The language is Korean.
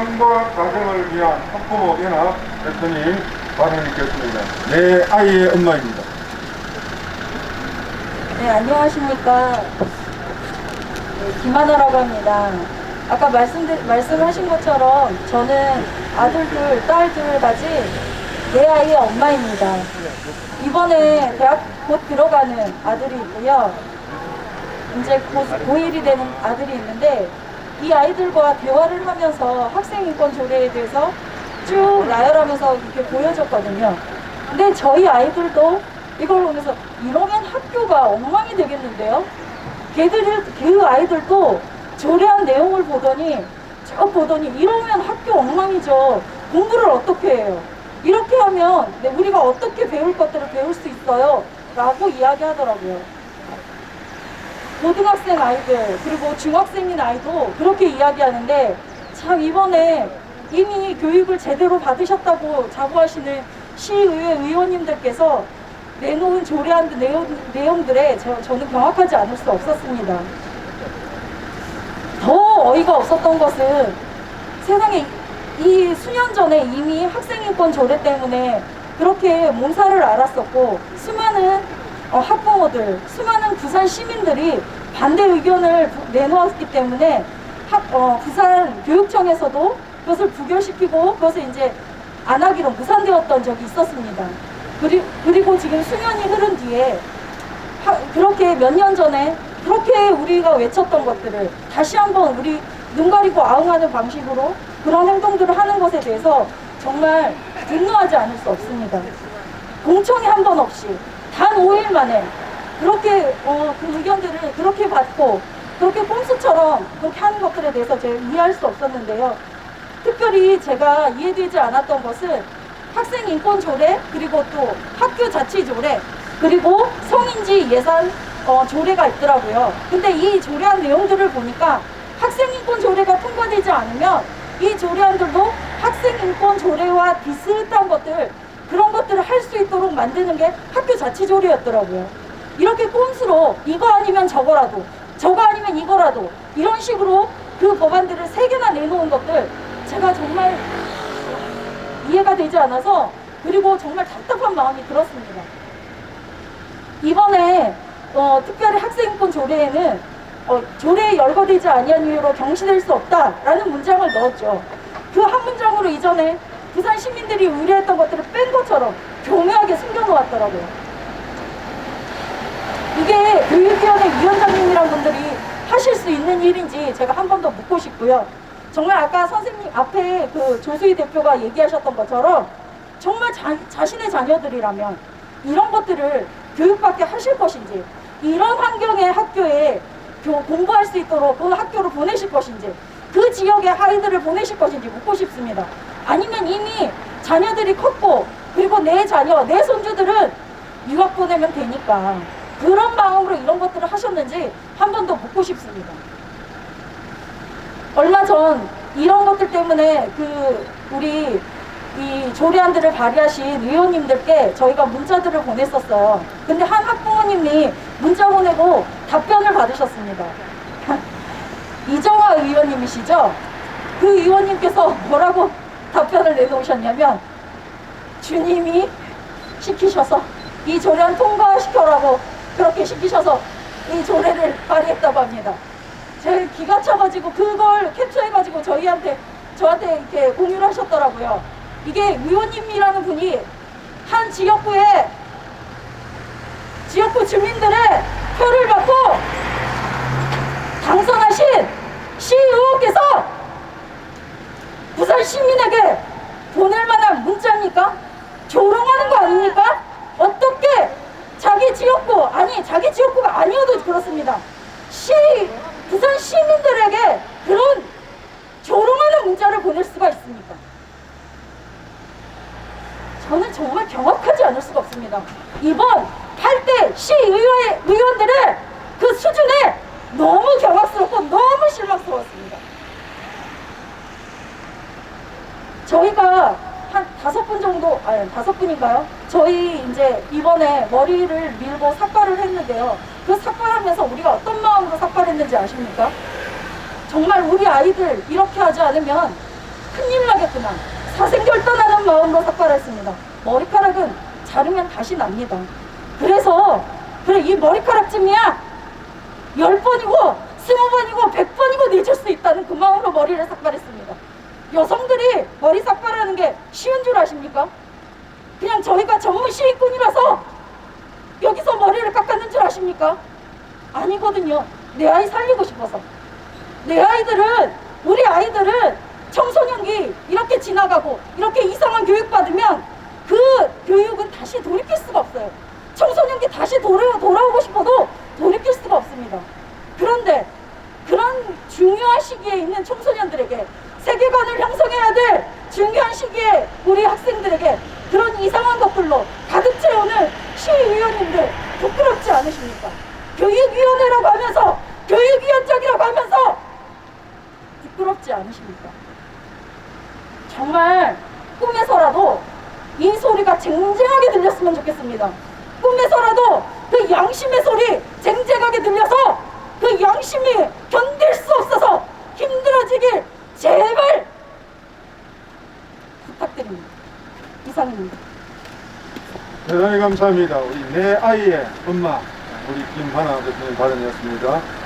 행복 가정을 위한 학부모 연합 대표님 발언 있겠습니다. 내 아이의 엄마입니다. 네, 안녕하십니까. 네, 김하나라고 합니다. 아까 말씀, 말씀하신 것처럼 저는 아들 둘, 딸둘 가진 내 아이의 엄마입니다. 이번에 대학 곧 들어가는 아들이 있고요. 이제 곧 고1이 되는 아들이 있는데 이 아이들과 대화를 하면서 학생 인권 조례에 대해서 쭉 나열하면서 이렇게 보여줬거든요. 근데 저희 아이들도 이걸 보면서 이러면 학교가 엉망이 되겠는데요? 걔들, 그 아이들도 조례한 내용을 보더니 쭉 보더니 이러면 학교 엉망이죠. 공부를 어떻게 해요? 이렇게 하면 네, 우리가 어떻게 배울 것들을 배울 수 있어요? 라고 이야기하더라고요. 고등학생 아이들 그리고 중학생인 아이도 그렇게 이야기하는데 참 이번에 이미 교육을 제대로 받으셨다고 자부하시는 시의회 의원님들께서 내놓은 조례안 내용, 내용들에 저, 저는 경악하지 않을 수 없었습니다. 더 어이가 없었던 것은 세상에 이 수년 전에 이미 학생인권 조례 때문에 그렇게 몸살을 앓았었고 수많은 어, 학부모들, 수많은 부산 시민들이 반대 의견을 부- 내놓았기 때문에 학, 어, 부산 교육청에서도 그것을 부결시키고 그것을 이제 안 하기로 무산되었던 적이 있었습니다. 그리, 그리고 지금 수년이 흐른 뒤에 하- 그렇게 몇 년 전에 그렇게 우리가 외쳤던 것들을 다시 한번 우리 눈 가리고 아웅하는 방식으로 그런 행동들을 하는 것에 대해서 정말 분노하지 않을 수 없습니다. 공청회 한 번 없이 단 5일 만에 그렇게 어, 그 의견들을 그렇게 받고 그렇게 꼼수처럼 그렇게 하는 것들에 대해서 제가 이해할 수 없었는데요. 특별히 제가 이해되지 않았던 것은 학생 인권 조례 그리고 또 학교 자치 조례 그리고 성인지 예산 어, 조례가 있더라고요. 근데 이 조례안 내용들을 보니까 학생 인권 조례가 통과되지 않으면 이 조례안들도 학생 인권 조례와 비슷한 것들 그런 것들을 할 수 있도록 만드는 게 학교 자치 조례였더라고요. 이렇게 꼼수로 이거 아니면 저거라도 저거 아니면 이거라도 이런 식으로 그 법안들을 세 개나 내놓은 것들 제가 정말 이해가 되지 않아서 그리고 정말 답답한 마음이 들었습니다. 이번에 어, 특별히 학생인권 조례에는 어, 조례에 열거되지 아니한 이유로 경시될 수 없다라는 문장을 넣었죠. 그 한 문장으로 이전에 부산 시민들이 의뢰했던 것들을 뺀 것처럼 교묘하게 숨겨놓았더라고요. 이게 교육위원회 위원장님이란 분들이 하실 수 있는 일인지 제가 한 번 더 묻고 싶고요. 정말 아까 선생님 앞에 그 조수희 대표가 얘기하셨던 것처럼 정말 자, 자신의 자녀들이라면 이런 것들을 교육받게 하실 것인지 이런 환경의 학교에 교- 공부할 수 있도록 그 학교로 보내실 것인지 그 지역의 아이들을 보내실 것인지 묻고 싶습니다. 아니면 이미 자녀들이 컸고 그리고 내 자녀, 내 손주들은 유학 보내면 되니까 그런 마음으로 이런 것들을 하셨는지 한 번 더 묻고 싶습니다. 얼마 전 이런 것들 때문에 그 우리 이 조례안들을 발의하신 의원님들께 저희가 문자들을 보냈었어요. 근데 한 학부모님이 문자 보내고 답변을 받으셨습니다. 이정화 의원님이시죠? 그 의원님께서 뭐라고 답변을 내놓으셨냐면 주님이 시키셔서 이 조례안 통과시켜라고 그렇게 시키셔서 이 조례를 발의했다고 합니다. 제 기가 차가지고 그걸 캡처해가지고 저희한테 저한테 이렇게 공유를 하셨더라고요. 이게 의원님이라는 분이 한 지역구에 지역구 주민들의 표를 받고 당선하신 시의원께서 부산 시민에게 보낼 만한 문자입니까? 조롱하는 거 아닙니까? 어떻게 자기 지역구 아니 자기 지역구가 그렇습니다. 시 부산 시민들에게 그런 조롱하는 문자를 보낼 수가 있습니까? 저는 정말 경악하지 않을 수가 없습니다. 이번 8대 시의회 의원들의 그 수준에 너무 경악스럽고 너무 실망스러웠습니다. 저희가 한 다섯 분 정도, 아니 다섯 분인가요? 저희 이제 이번에 머리를 밀고 삭발을 했는데요. 그 삭발하면서 우리가 어떤 마음으로 삭발했는지 아십니까? 정말 우리 아이들 이렇게 하지 않으면 큰일 나겠구나. 사생결단하는 마음으로 삭발했습니다. 머리카락은 자르면 다시 납니다. 그래서 그래 이 머리카락쯤이야 열 번이고 스무 번이고 백 번이고 내줄 수 있다는 그 마음으로 머리를 삭발했습니다. 여성들이 머리 삭발하는 게 쉬운 줄 아십니까? 그냥 저희가 전문 시위꾼이라서 여기서 머리를 깎았는 줄 아십니까? 아니거든요. 내 아이 살리고 싶어서. 내 아이들은, 우리 아이들은 청소년기 이렇게 지나가고 이렇게 이상한 교육 받으면 그 교육은 다시 돌이킬 수가 없어요. 청소년기 다시 돌아, 돌아오고 싶어도 돌이킬 수가 없습니다. 그런데 그런 중요한 시기에 있는 청소년들에게 세계관을 형성해야 될 중요한 시기에 우리 학생들에게 그런 이상한 것들로 가득 채우는 시위위원님들 부끄럽지 않으십니까? 교육위원회라고 하면서 교육위원장이라고 하면서 부끄럽지 않으십니까? 정말 꿈에서라도 이 소리가 쟁쟁하게 들렸으면 좋겠습니다. 꿈에서라도 그 양심의 소리 쟁쟁하게 들려서 그 양심이 견딜 수 없어서 힘들어지길 제발 부탁드립니다. 이상입니다. 대단히 감사합니다. 우리 내 아이의 엄마, 우리 김하나 대표님 발언이었습니다.